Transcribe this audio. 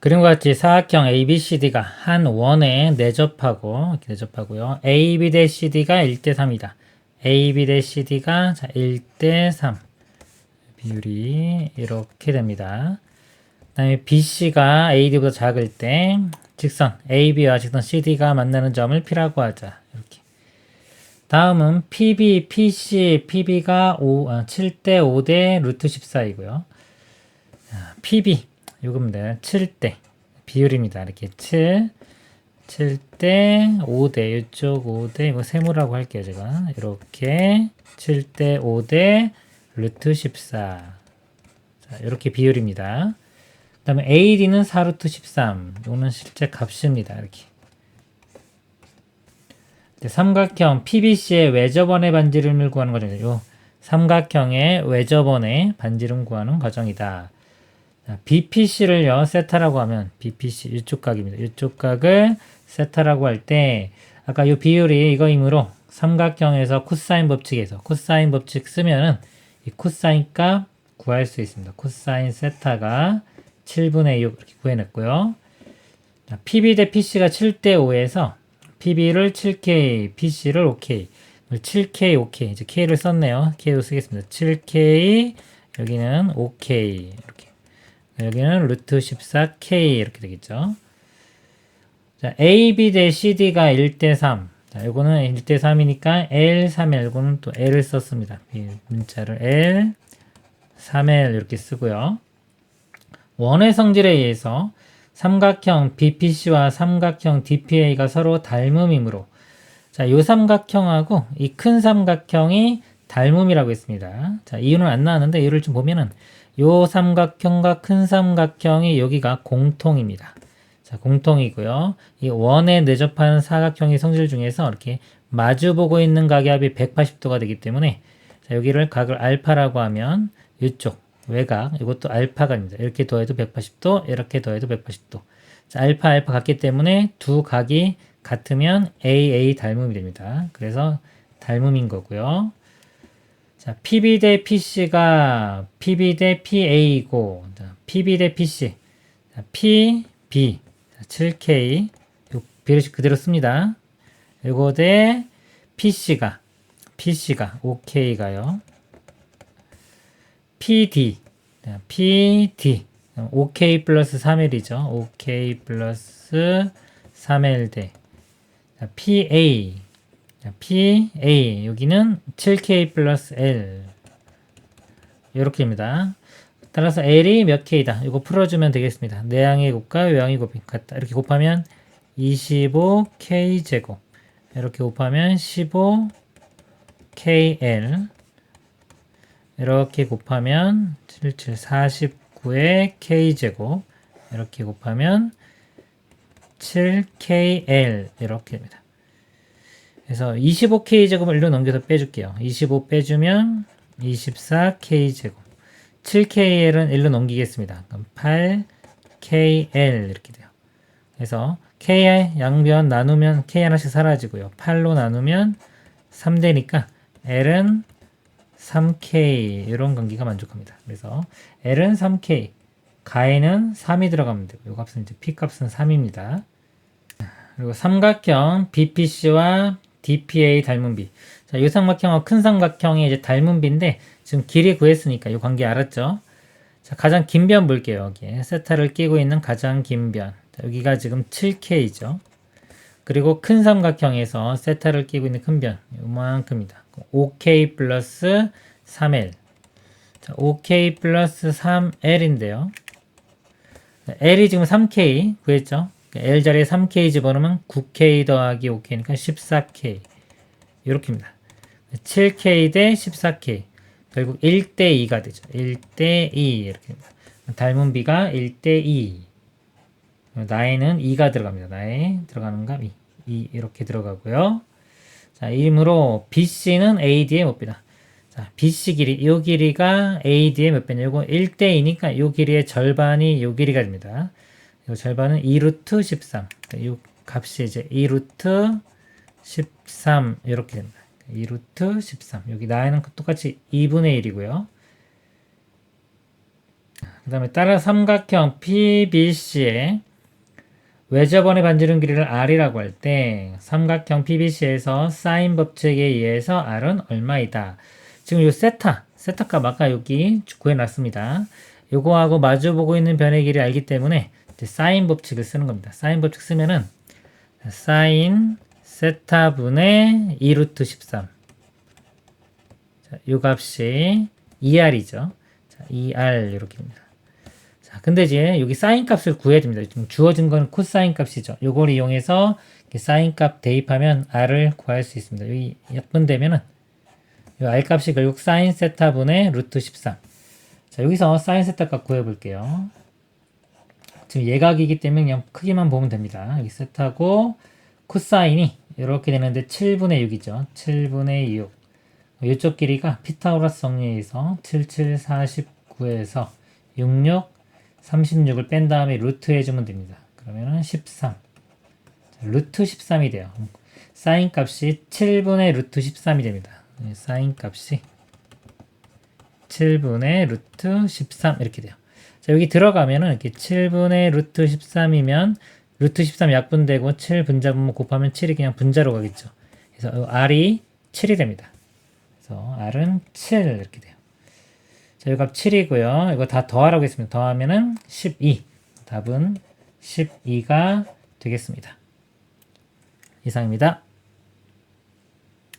그림과 같이 사각형 ABCD가 한 원에 내접하고 이렇게 내접하고요. AB 대 CD가 1대 3이다. AB 대 CD가 자 1대 3 비율이 이렇게 됩니다. 그다음에 BC가 AD보다 작을 때 직선 AB와 직선 CD가 만나는 점을 P라고 하자. 이렇게. 다음은 PB, PC, PB가 5, 아, 7대 5대 루트 14이고요. PB 요겁니다. 7대 비율입니다. 이렇게 7 7대 5대 이쪽 5대 이거 세모라고 할게요. 제가 이렇게 7대 5대 루트 14 자, 이렇게 비율입니다. 그 다음에 AD는 4루트 13 이거는 실제 값입니다. 이렇게 삼각형 PBC의 외접원의 반지름을 구하는. 요 삼각형의 외접원의 반지름 구하는 과정이다. 자, BPC를요, 세타라고 하면, BPC, 이쪽 각입니다. 이쪽 각을 세타라고 할 때, 아까 이 비율이 이거이므로, 삼각형에서 코사인 법칙에서, 코사인 법칙 쓰면은, 이 코사인 값 구할 수 있습니다. 코사인 세타가 7분의 6 이렇게 구해냈고요. 자, PB 대 PC가 7대 5에서, PB를 7K, PC를 5K. 7K, 5K. 이제 K를 썼네요. K로 쓰겠습니다. 7K, 여기는 5K. 이렇게. 여기는 루트 14K 이렇게 되겠죠. 자, AB 대 CD가 1대 3. 자, 요거는 1대 3이니까 L, 3L. 요거는 또 L을 썼습니다. 이 문자를 L, 3L 이렇게 쓰고요. 원의 성질에 의해서 삼각형 BPC와 삼각형 DPA가 서로 닮음이므로 자, 요 삼각형하고 이 큰 삼각형이 닮음이라고 했습니다. 자, 이유는 안 나왔는데 이유를 좀 보면은 요 삼각형과 큰 삼각형이 여기가 공통입니다. 자, 공통이고요. 이 원에 내접하는 사각형의 성질 중에서 이렇게 마주 보고 있는 각의 합이 180도가 되기 때문에 자, 여기를 각을 알파라고 하면 이쪽 외곽 이것도 알파각입니다. 이렇게 더해도 180도, 이렇게 더해도 180도. 자, 알파 알파 같기 때문에 두 각이 같으면 AA 닮음이 됩니다. 그래서 닮음인 거고요. 자, PB 대 PC가 PB 대 PA이고, 자, PB 대 PC, 자, PB, 자, 7K, 요 비를 그대로 씁니다. 요거 대 PC가, PC가 5K가요. PD, 자, PD, 5K 플러스 3L이죠. 5K 플러스 3L 대. 자, PA, 자, PA 여기는 7K 플러스 L 이렇게입니다. 따라서 L이 몇 K다. 이거 풀어주면 되겠습니다. 내항의 곱과 외항의 곱이 같다. 이렇게 곱하면 25K 제곱 이렇게 곱하면 15KL 이렇게 곱하면 77 49의 K 제곱 이렇게 곱하면 7KL 이렇게 됩니다. 그래서 25K 제곱을 일로 넘겨서 빼줄게요. 25 빼주면 24K 제곱. 7KL은 일로 넘기겠습니다. 그럼 8KL 이렇게 돼요. 그래서 K 양변 나누면 K 하나씩 사라지고요. 8로 나누면 3되니까 L은 3K 이런 관계가 만족합니다. 그래서 L은 3K, 가에는 3이 들어가면 되고 이 값은 이제 P 값은 3입니다. 그리고 삼각형 BPC와 DPA 닮은 비. 자, 이 삼각형과 큰 삼각형이 이제 닮은 비인데 지금 길이 구했으니까 이 관계 알았죠? 자, 가장 긴 변 볼게요. 여기에 세타를 끼고 있는 가장 긴 변. 자, 여기가 지금 7K죠. 그리고 큰 삼각형에서 세타를 끼고 있는 큰 변. 이만큼입니다. 5K 플러스 3L. 자, 5K 플러스 3L인데요. L이 지금 3K 구했죠? L 자리에 3K 집어넣으면 9K 더하기 5K니까 14K. 이렇게입니다. 7K 대 14K. 결국 1대 2가 되죠. 1대 2 이렇게 됩니다. 닮은 비가 1대 2. 나에는 2가 들어갑니다. 나에 들어가는 값 2. 2 이렇게 들어가고요. 자, 이름으로 BC는 AD의 몇 배다. 자, BC 길이, 이 길이가 AD의 몇 배냐. 이거 1대 2니까 이 길이의 절반이 이 길이가 됩니다. 이 절반은 2루트 13. 이 값이 이제 2루트 13 이렇게 됩니다. 2루트 13. 여기 나에는 똑같이 2분의 1이고요. 그 다음에 따라 삼각형 PBC의 외접원의 반지름 길이를 R이라고 할 때 삼각형 PBC에서 사인 법칙에 의해서 R은 얼마이다. 지금 요 세타, 세타 값 아까 여기 구해놨습니다. 요거하고 마주보고 있는 변의 길이 알기 때문에 사인 법칙을 쓰는 겁니다. 사인 법칙 쓰면은 사인 세타분의 2루트 13 자, 요 값이 2R이죠. 자, 2R 이렇게입니다. 자, 근데 이제 여기 사인 값을 구해야 됩니다. 지금 주어진 건 코사인 값이죠. 요걸 이용해서 사인 값 대입하면 R을 구할 수 있습니다. 여기 약분되면은 이 R 값이 결국 사인 세타분의 루트 13. 자, 여기서 사인 세타 값 구해 볼게요. 지금 예각이기 때문에 그냥 크기만 보면 됩니다. 여기 세타고 코사인이 이렇게 되는데 7분의 6이죠. 7분의 6. 이쪽 길이가 피타고라스 정리에서 77, 49에서 66, 36을 뺀 다음에 루트 해주면 됩니다. 그러면은 13. 자, 루트 13이 돼요. 사인 값이 7분의 루트 13이 됩니다. 네, 사인 값이 7분의 루트 13 이렇게 돼요. 자, 여기 들어가면은 이렇게 7분의 루트 13이면 루트 13 약분되고 7 분자분모 곱하면 7이 그냥 분자로 가겠죠. 그래서 R이 7이 됩니다. 그래서 R은 7 이렇게 돼요. 자, 이거 값 7이고요. 이거 다 더하라고 했습니다. 더하면은 12. 답은 12가 되겠습니다. 이상입니다.